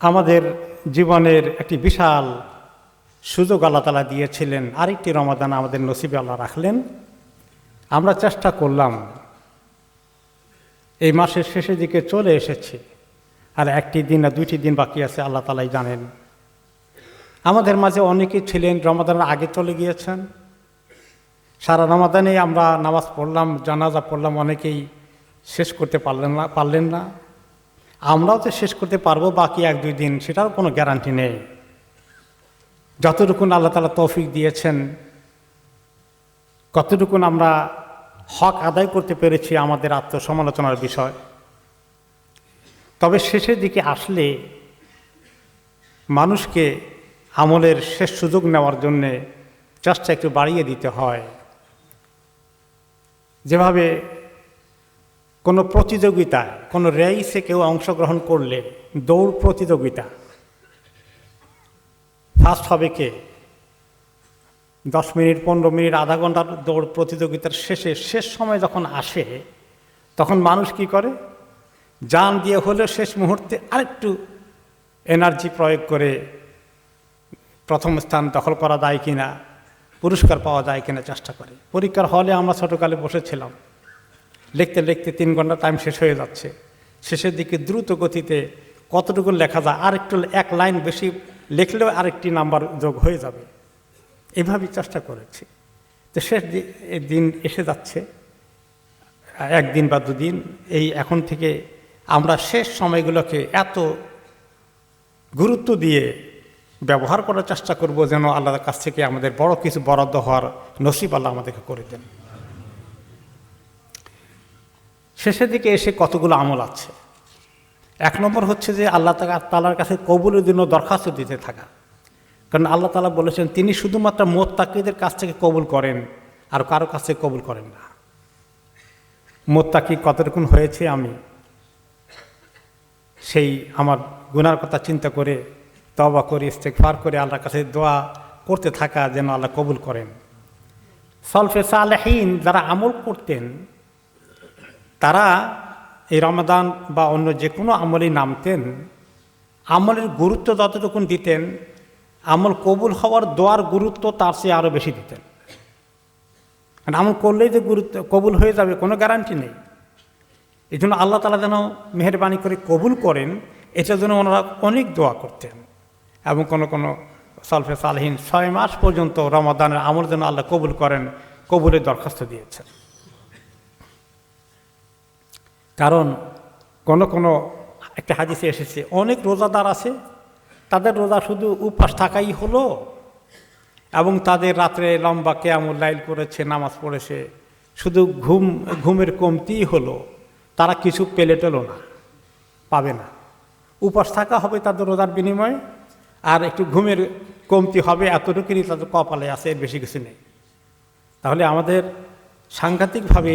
আমাদের জীবনের একটি বিশাল সুযোগ আল্লাহ তালা দিয়েছিলেন। আরেকটি রমাদান আমাদের নসিবে আল্লাহ রাখলেন। আমরা চেষ্টা করলাম। এই মাসের শেষের দিকে চলে এসেছে। আর একটি দিন না দুইটি দিন বাকি আছে, আল্লাহ তালাই জানেন। আমাদের মাঝে অনেকেই ছিলেন, রমাদানের আগে চলে গিয়েছেন। সারা রমাদানে আমরা নামাজ পড়লাম, জানাজা পড়লাম, অনেকেই শেষ করতে পারলেন না পারলেন না। আমরাও তো শেষ করতে পারব, বাকি এক দুই দিন সেটার কোনো গ্যারান্টি নেই। যতটুকুন আল্লাহ তালা তৌফিক দিয়েছেন, কতটুকুন আমরা হক আদায় করতে পেরেছি আমাদের আত্মসমালোচনার বিষয়। তবে শেষের দিকে আসলে মানুষকে আমলের শেষ সুযোগ নেওয়ার জন্যে চেষ্টা একটু বাড়িয়ে দিতে হয়। যেভাবে কোনো প্রতিযোগিতা, কোনো রেইসে কেউ অংশগ্রহণ করলে দৌড় প্রতিযোগিতা। ফার্স্ট হবে কে? দশ মিনিট, পনেরো মিনিট, আধা ঘণ্টার দৌড় প্রতিযোগিতার শেষে, শেষ সময় যখন আসে, তখন মানুষ কি করে? যান দিয়ে হলেও শেষ মুহূর্তে আরেকটু এনার্জি প্রয়োগ করে প্রথম স্থান দখল করা যায় কিনা, পুরস্কার পাওয়া যায় কিনা চেষ্টা করে। পরীক্ষার হলে আমরা ছোটোকালে বসেছিলাম। লিখতে লিখতে তিন ঘণ্টা টাইম শেষ হয়ে যাচ্ছে। শেষের দিকে দ্রুত গতিতে কতটুকু লেখা যায় আরেকটু এক লাইন বেশি লিখলেও আরেকটি নাম্বার যোগ হয়ে যাবে। এভাবেই চেষ্টা করেছি। তো শেষ দিন এসে যাচ্ছে। একদিন বা দুদিন, এই এখন থেকে আমরা শেষ সময়গুলোকে এত গুরুত্ব দিয়ে ব্যবহার করার চেষ্টা করব যেন আল্লাহর কাছ থেকে আমাদের বড় কিছু বরাদ্দ হওয়ার নসিব আল্লাহ আমাদেরকে করে দেন। শেষের দিকে এসে কতগুলো আমল আছে? এক নম্বর হচ্ছে যে আল্লাহ তালার কাছে কবুলের জন্য দরখাস্ত দিতে থাকা। কারণ আল্লাহ তালা বলেছেন, তিনি শুধুমাত্র মোত্তাকিদের কাছ থেকে কবুল করেন, আর কারও কাছ থেকে কবুল করেন না। মোত্তাকি কতটুকুন হয়েছে আমি? সেই আমার গুনার কথা চিন্তা করে তবা করে ইস্তেকফার করে আল্লাহর কাছে দোয়া করতে থাকা যেন আল্লাহ কবুল করেন। সলফে সালেহীন যারা আমল করতেন তারা এই রমাদান বা অন্য যে কোনো আমলেই নামতেন, আমলের গুরুত্ব যতটুকুন দিতেন, আমল কবুল হওয়ার দোয়ার গুরুত্ব তার চেয়ে আরও বেশি দিতেন। কারণ আমল করলেই যে গুরুত্ব, কবুল হয়ে যাবে কোনো গ্যারান্টি নেই। এই জন্য আল্লাহ তালা যেন মেহরবানি করে কবুল করেন, এটার জন্য ওনারা অনেক দোয়া করতেন। এবং কোনো কোনো সলফে সালহীন ছয় মাস পর্যন্ত রমাদানের আমল যেন আল্লাহ কবুল করেন, কবুলের দরখাস্ত দিয়েছেন। কারণ কোনো কোনো একটা হাদিসে এসেছে, অনেক রোজাদার আছে, তাদের রোজা শুধু উপাস থাকাই হলো এবং তাদের রাত্রে লম্বা কেয়ামুল লাইল করেছে, নামাজ পড়েছে, শুধু ঘুম, ঘুমের কমতিই হলো, তারা কিছু পেলে টেলো না, পাবে না। উপাস থাকা হবে তাদের রোজার বিনিময়ে, আর একটু ঘুমের কমতি হবে এতটুকুই তাদের কপালে আছে, এর বেশি কিছু নেই। তাহলে আমাদের সাংঘাতিকভাবে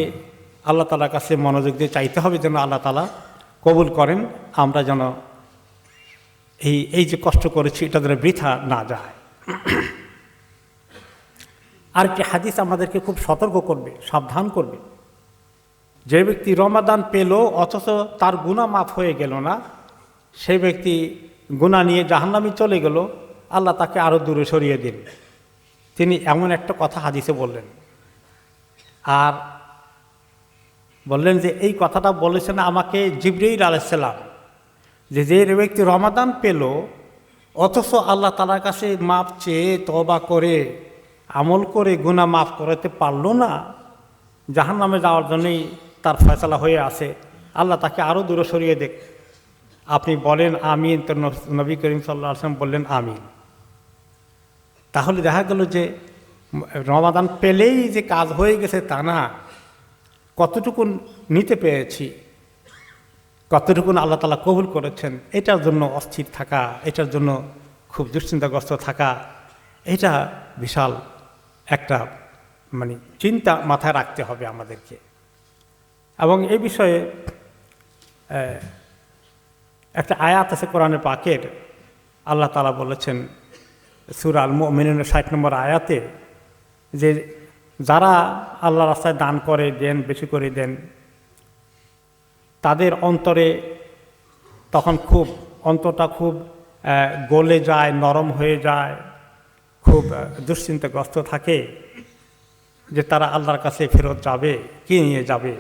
আল্লাহ তালার কাছে মনোযোগ দিয়ে চাইতে হবে যেন আল্লাহ তালা কবুল করেন, আমরা যেন এই এই যে কষ্ট করেছি, এটা যেন বৃথা না যায়। আর আরেকটি হাদিস আমাদেরকে খুব সতর্ক করবে, সাবধান করবে। যে ব্যক্তি রমাদান পেল, অথচ তার গুণা মাফ হয়ে গেল না সেই ব্যক্তি গুণা নিয়ে জাহান্নামি চলে গেল, আল্লাহ তাকে আরও দূরে সরিয়ে দিন। তিনি এমন একটা কথা হাদিসে বললেন। আর বললেন যে, এই কথাটা বলেছেন আমাকে জিবরিল আলাইসাল্লাম যে যে ব্যক্তি রমাদান পেল, অথচ আল্লাহ তালার কাছে মাপ চেয়ে তবা করে, আমল করে গুণা মাফ করাতে পারল না জাহান নামে যাওয়ার জন্যই তার ফয়সলা হয়ে আছে। আল্লাহ তাকে আরও দূরে সরিয়ে দেখ। আপনি বলেন আমিন, তো নবী করিম সাল্লাহ আসলাম বললেন আমিন। তাহলে দেখা গেল যে, রমাদান পেলেই যে কাজ হয়ে গেছে তা না। কতটুকু নিতে পেরেছি কতটুকুন আল্লাহ তালা কবুল করেছেন, এটার জন্য অস্থির থাকা, এটার জন্য খুব দুশ্চিন্তাগ্রস্ত থাকা, এটা বিশাল একটা মানে চিন্তা মাথায় রাখতে হবে আমাদেরকে। এবং এই বিষয়ে একটা আয়াত আছে কোরআনে পাকের, আল্লাহ তালা বলেছেন, সুর আল মিনের ষাট নম্বর আয়াতে যে যারা আল্লাহ রাস্তায় দান করে দেন, বেশি করে দেন, তাদের অন্তরে তখন খুব, অন্তরটা খুব গলে যায়, নরম হয়ে যায়, খুব দুশ্চিন্তাগ্রস্ত থাকে যে তারা আল্লাহর কাছে ফেরত যাবে, কি নিয়ে যাবে?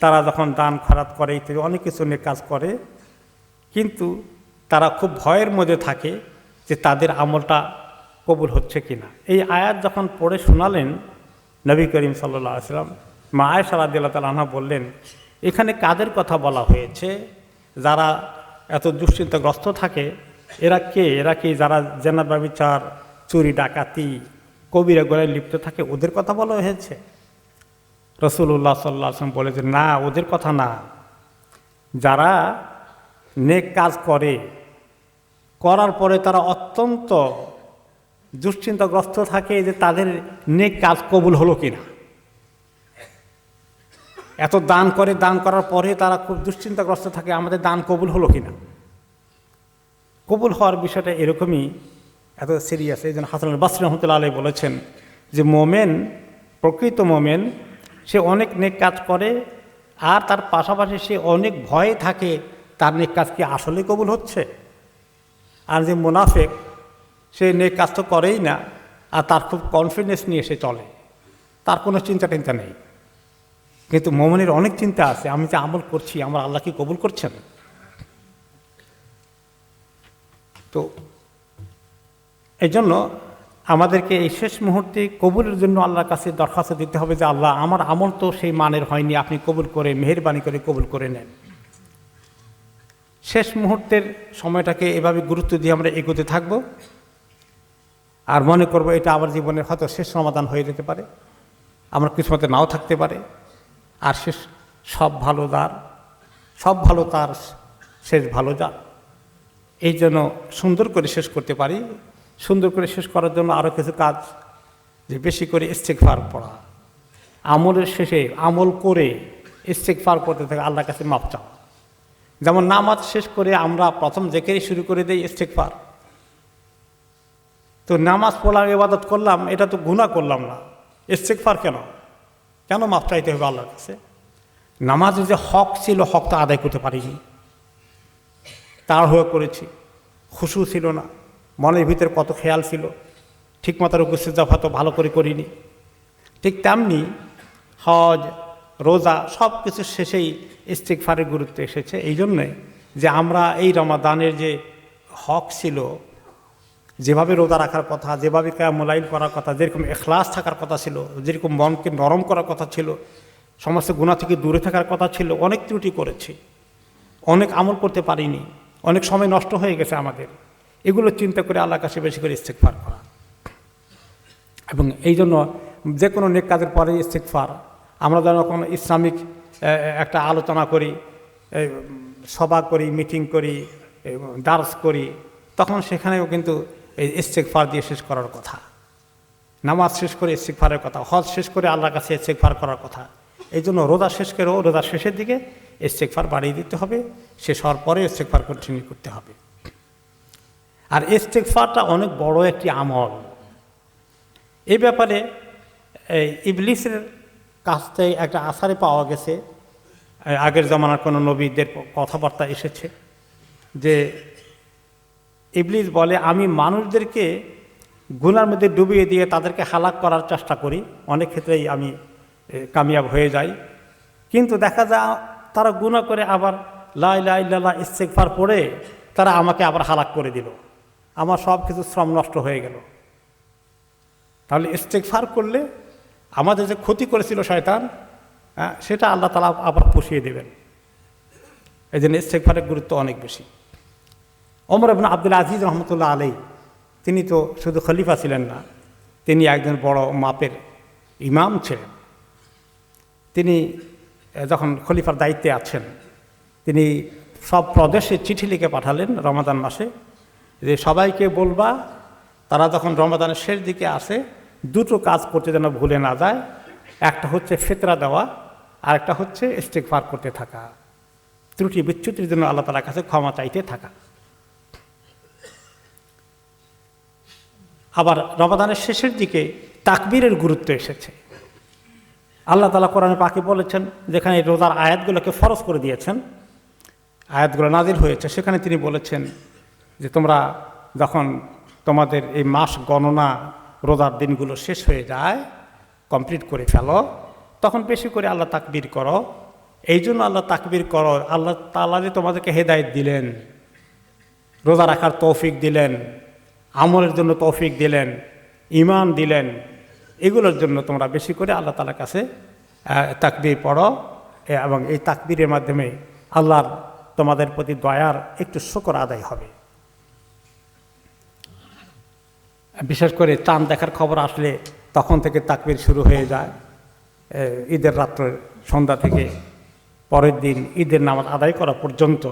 তারা যখন দান খারাপ করে ইত্যাদি, অনেক কিছু নিয়ে কাজ করে, কিন্তু তারা খুব ভয়ের মধ্যে থাকে যে তাদের আমলটা কবুল হচ্ছে কি না? এই আয়াত যখন পড়ে শোনালেন নবী করিম সাল্লাহ আসলাম মা আয়সা রাদিল্লা তালা বললেন, এখানে কাদের কথা বলা হয়েছে? যারা এত দুশ্চিন্তাগ্রস্ত থাকে, এরা কে? এরা কি যারা জেনার ব্যবচার চুরি, ডাকাতি, কবিরা গোড়ায় লিপ্ত থাকে, ওদের কথা বলা হয়েছে? রসুল্লাহ সাল্লাহ আসলাম বলেছেন না, ওদের কথা না। যারা নেক কাজ করে, করার পরে তারা অত্যন্ত দুশ্চিন্তাগ্রস্ত থাকে যে তাদের নেক কাজ কবুল হলো কিনা। এত দান করে, দান করার পরে তারা খুব দুশ্চিন্তাগ্রস্ত থাকে, আমাদের দান কবুল হলো কিনা। কবুল হওয়ার বিষয়টা এরকমই এত সিরিয়াস এই জন্য হাসান বাসরি রহমতুল্লাহ আলী বলেছেন যে মোমেন, প্রকৃত মোমেন, সে অনেক নেক কাজ করে আর তার পাশাপাশি সে অনেক ভয়ে থাকে, তার নেক কাজ কি আসলে কবুল হচ্ছে? আর যে মুনাফেক সে নেক কাজ তো করেই না, আর তার খুব কনফিডেন্স নিয়ে সে চলে। তার কোনো চিন্তা টিন্তা নেই। কিন্তু মোমনের অনেক চিন্তা আছে, আমি যে আমল করছি, আমার আল্লাহ কি কবুল করছেন? তো এই জন্য আমাদেরকে এই শেষ মুহূর্তে কবুলের জন্য আল্লাহর কাছে দরখাস্ত দিতে হবে যে, আল্লাহ, আমার আমল তো সেই মানের হয়নি, আপনি কবুল করে, মেহরবানি করে কবুল করে নেন। শেষ মুহূর্তের সময়টাকে এভাবে গুরুত্ব দিয়ে আমরা এগোতে থাকব। আর মনে করব এটা আমার জীবনের হয়তো শেষ সমাধান হয়ে যেতে পারে। আমার কিসমতে নাও থাকতে পারে। আর শেষ, সব ভালো তার সব ভালো তার শেষ ভালো যার। এই জন্য সুন্দর করে শেষ করতে পারি। সুন্দর করে শেষ করার জন্য আরও কিছু কাজ যে বেশি করে ইস্তেকফার পড়া। আমলের শেষে আমল করে ইস্তেকফার করতে থাকে আল্লাহর কাছে মাপ চাওয়া। যেমন নামাজ শেষ করে আমরা প্রথম জেকেরই শুরু করে দিই ইস্তেকফার তো নামাজ পড়লাম, ইবাদত করলাম, এটা তো গুণা করলাম না। ইস্তেকফার কেন? কেন মাপ চাইতে হবে আল্লাহর কাছে? নামাজে যে হক ছিল হক তো আদায় করতে পারিনি। তাড়াহুড়ো করেছি, খুশু ছিল না, মনের ভিতরে কত খেয়াল ছিল ঠিক মতো উপস্থিত হয়তো ভালো করে করিনি। ঠিক তেমনি হজ, রোজা সব কিছু শেষেই ইস্তিকফারের গুরুত্ব এসেছে। এই জন্যে যে আমরা এই রমাদানের যে হক ছিল যেভাবে রোজা রাখার কথা, যেভাবে মোলাইন করার কথা, যেরকম এখলাস থাকার কথা ছিল, যেরকম মনকে নরম করার কথা ছিল, সমস্ত গুণা থেকে দূরে থাকার কথা ছিল, অনেক ত্রুটি করেছি। অনেক আমল করতে পারিনি। অনেক সময় নষ্ট হয়ে গেছে আমাদের। এগুলো চিন্তা করে আল্লাহ কাছে বেশি করে ইস্তেকফার করা। এবং এই জন্য যে কোনো নেক কাজের পরে ইস্তেকফার আমরা যেন কোনো ইসলামিক একটা আলোচনা করি সভা করি, মিটিং করি ডান্স করি, তখন সেখানেও কিন্তু এই ইস্তেকফার দিয়ে শেষ করার কথা। নামাজ শেষ করে ইস্তেকফারের কথা, হজ শেষ করে আল্লাহর কাছে ইস্তেকফার করার কথা। এই জন্য রোজা শেষ করেও রোজার শেষের দিকে ইস্তেকফার বাড়িয়ে দিতে হবে, শেষ হওয়ার পরে ইস্তেকফার কন্টিনিউ করতে হবে। আর ইস্তেকফারটা অনেক বড় একটি আমল। এই ব্যাপারে ইবলিসের কাছ থেকে একটা আসারে পাওয়া গেছে। আগের জমানার কোনো নবীদের কথাবার্তা এসেছে যে ইবলিস বলে, আমি মানুষদেরকে গুনার মধ্যে ডুবিয়ে দিয়ে তাদেরকে হালাক করার চেষ্টা করি। অনেক ক্ষেত্রেই আমি কামিয়াব হয়ে যাই। কিন্তু দেখা যায়, তারা গুণা করে আবার লাই লাই লালা ইস্তেকফার পড়ে, তারা আমাকে আবার হালাক করে দিল। আমার সব কিছু শ্রম নষ্ট হয়ে গেল। তাহলে ইস্তেকফার করলে আমাদের যে ক্ষতি করেছিল শয়তান সেটা আল্লাহ তালা আবার পুষিয়ে দেবেন। এই জন্য ইস্তেকফারের গুরুত্ব অনেক বেশি। ওমর আবন আব্দুল আজিজ রহমতুল্লাহ আলাই তিনি তো শুধু খলিফা ছিলেন না, তিনি একজন বড় মাপের ইমাম ছিলেন। তিনি যখন খলিফার দায়িত্বে আছেন, তিনি সব প্রদেশে চিঠি লিখে পাঠালেন রমাদান মাসে, যে সবাইকে বলবা, তারা যখন রমাদানের শেষ দিকে আসে, দুটো কাজ করতে যেন ভুলে না যায়, একটা হচ্ছে ফেতরা দেওয়া, আর একটা হচ্ছে ইস্তেকফার করতে থাকা। ত্রুটি বিচ্যুতির জন্য আল্লাহ তালার কাছে ক্ষমা চাইতে থাকা। আবার রমাদানের শেষের দিকে তাকবীরের গুরুত্ব এসেছে। আল্লাহ তালা কোরআনে পাখি বলেছেন, যেখানে রোজার আয়াতগুলোকে ফরজ করে দিয়েছেন, আয়াতগুলো নাজিল হয়েছে, সেখানে তিনি বলেছেন যে তোমরা যখন তোমাদের এই মাস গণনা রোজার দিনগুলো শেষ হয়ে যায়, কমপ্লিট করে ফেলো, তখন বেশি করে আল্লাহ তাকবির করো। এই জন্য আল্লাহ তাকবির করো। আল্লাহ তাল্লাহ তোমাদেরকে হেদায়েত দিলেন, রোজা রাখার তৌফিক দিলেন আমলের জন্য তৌফিক দিলেন ইমান দিলেন, এগুলোর জন্য তোমরা বেশি করে আল্লাহ তালার কাছে তাকবীর পড়ো এবং এই তাকবীরের মাধ্যমে আল্লাহর তোমাদের প্রতি দয়ার একটু শকর আদায় হবে। বিশেষ করে চাঁদ দেখার খবর আসলে তখন থেকে তাকবীর শুরু হয়ে যায়। ঈদের রাত্র সন্ধ্যা থেকে পরের দিন ঈদের নামাজ আদায় করা পর্যন্ত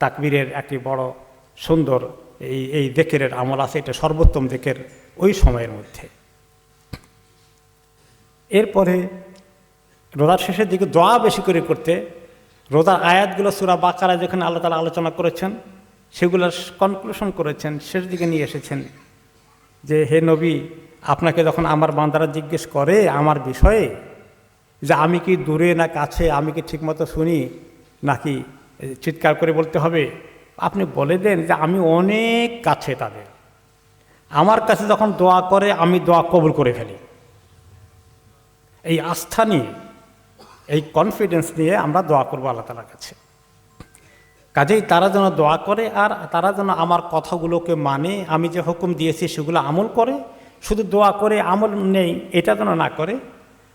তাকবীরের একটি বড় সুন্দর এই এই দেকের আমল আছে, এটা সর্বোত্তম দেকের ওই সময়ের মধ্যে। এরপরে রোজার শেষের দিকে দোয়া বেশি করে করতে, রোজার আয়াতগুলো সুরা বাকারা যেখানে আল্লাহ তালা আলোচনা করেছেন সেগুলোর কনক্লুশন করেছেন, শেষ দিকে নিয়ে এসেছেন যে, হে নবী, আপনাকে যখন আমার বান্দারা জিজ্ঞেস করে আমার বিষয়ে, যে আমি কি দূরে না কাছে, আমি কি ঠিকমতো শুনি, নাকি চিৎকার করে বলতে হবে? আপনি বলে দেন যে আমি অনেক কাছে তাদের। আমার কাছে যখন দোয়া করে, আমি দোয়া কবুল করে ফেলি। এই আস্থা নিয়ে, এই কনফিডেন্স নিয়ে আমরা দোয়া করব আল্লাহ তালার কাছে। কাজেই তারা যেন দোয়া করে আর তারা যেন আমার কথাগুলোকে মানে আমি যে হুকুম দিয়েছি সেগুলো আমল করে, শুধু দোয়া করে আমল নেই, এটা যেন না করে,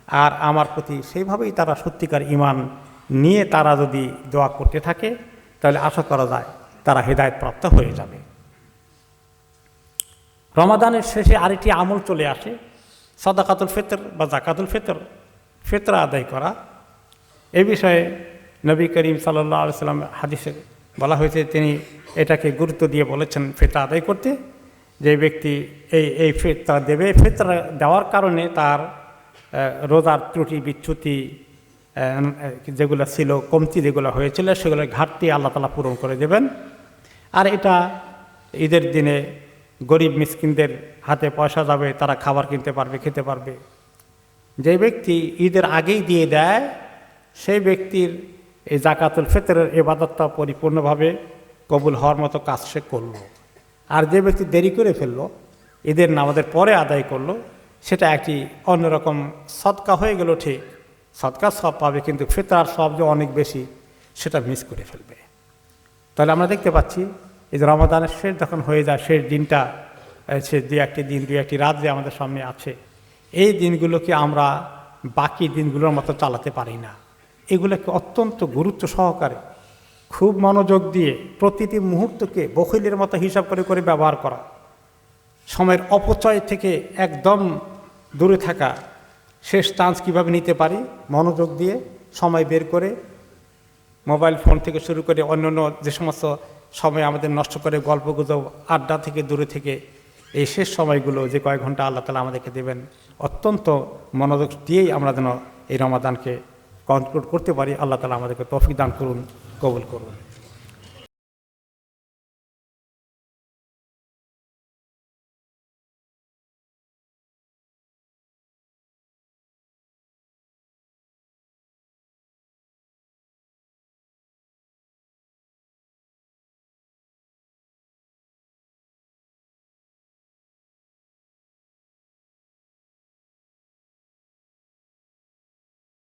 আর আমার প্রতি সেইভাবেই তারা সত্যিকার ইমান নিয়ে তারা যদি দোয়া করতে থাকে, তাহলে আশা করা যায় তারা হেদায়ত প্রাপ্ত হয়ে যাবে। রমাদানের শেষে আরেকটি আমল চলে আসে, সদাকাতুল ফেতর বা জাকাতুল ফেতর, ফেতরা আদায় করা। এ বিষয়ে নবী করিম সাল্লাহ সাল্লাম হাদিসে বলা হয়েছে, তিনি এটাকে গুরুত্ব দিয়ে বলেছেন, ফেতরা আদায় করতে। যে ব্যক্তি এই এই ফেতরা দেবে, ফেতরা দেওয়ার কারণে তার রোজার ত্রুটি, বিচ্যুতি যেগুলো ছিল, কমতি যেগুলো হয়েছিল, সেগুলোর ঘাটতি আল্লাহ তালা পূরণ করে দেবেন। আর এটা ঈদের দিনে গরিব মিসকিনদের হাতে পয়সা যাবে, তারা খাবার কিনতে পারবে, খেতে পারবে। যে ব্যক্তি ঈদের আগেই দিয়ে দেয়, সেই ব্যক্তির এই জাকাতুল ফেতরের এবাদতটা পরিপূর্ণভাবে কবুল হওয়ার মতো কাজ সে করল। আর যে ব্যক্তি দেরি করে ফেলল, ঈদের নামাজের পরে আদায় করল, সেটা একটি অন্যরকম সৎকা হয়ে গেল ঠিক। সৎকার সব পাবে, কিন্তু ফেতরার সব যে অনেক বেশি, সেটা মিস করে ফেলবে। তাহলে আমরা দেখতে পাচ্ছি এই যে রমাদানের শেষ যখন হয়ে যায়, শেষ দিনটা সে দু একটি দিন, দু একটি রাত যে আমাদের সামনে আছে, এই দিনগুলোকে আমরা বাকি দিনগুলোর মতো চালাতে পারি না। এগুলোকে অত্যন্ত গুরুত্ব সহকারে খুব মনোযোগ দিয়ে প্রতিটি মুহূর্তকে বখিলের মতো হিসাব করে করে ব্যবহার করা। সময়ের অপচয় থেকে একদম দূরে থাকা শেষ চান্স কীভাবে নিতে পারি? মনোযোগ দিয়ে সময় বের করে মোবাইল ফোন থেকে শুরু করে অন্যান্য যে সমস্ত সময় আমাদের নষ্ট করে গল্প গুজব আড্ডা থেকে দূরে থেকে এই শেষ সময়গুলো যে কয়েক ঘণ্টা আল্লাহ তালা আমাদেরকে দেবেন, অত্যন্ত মনোযোগ দিয়েই আমরা যেন এই রমাদানকে কন্ট্রোল করতে পারি। আল্লাহ তালা আমাদেরকে তফিক দান করুন, কবুল করুন।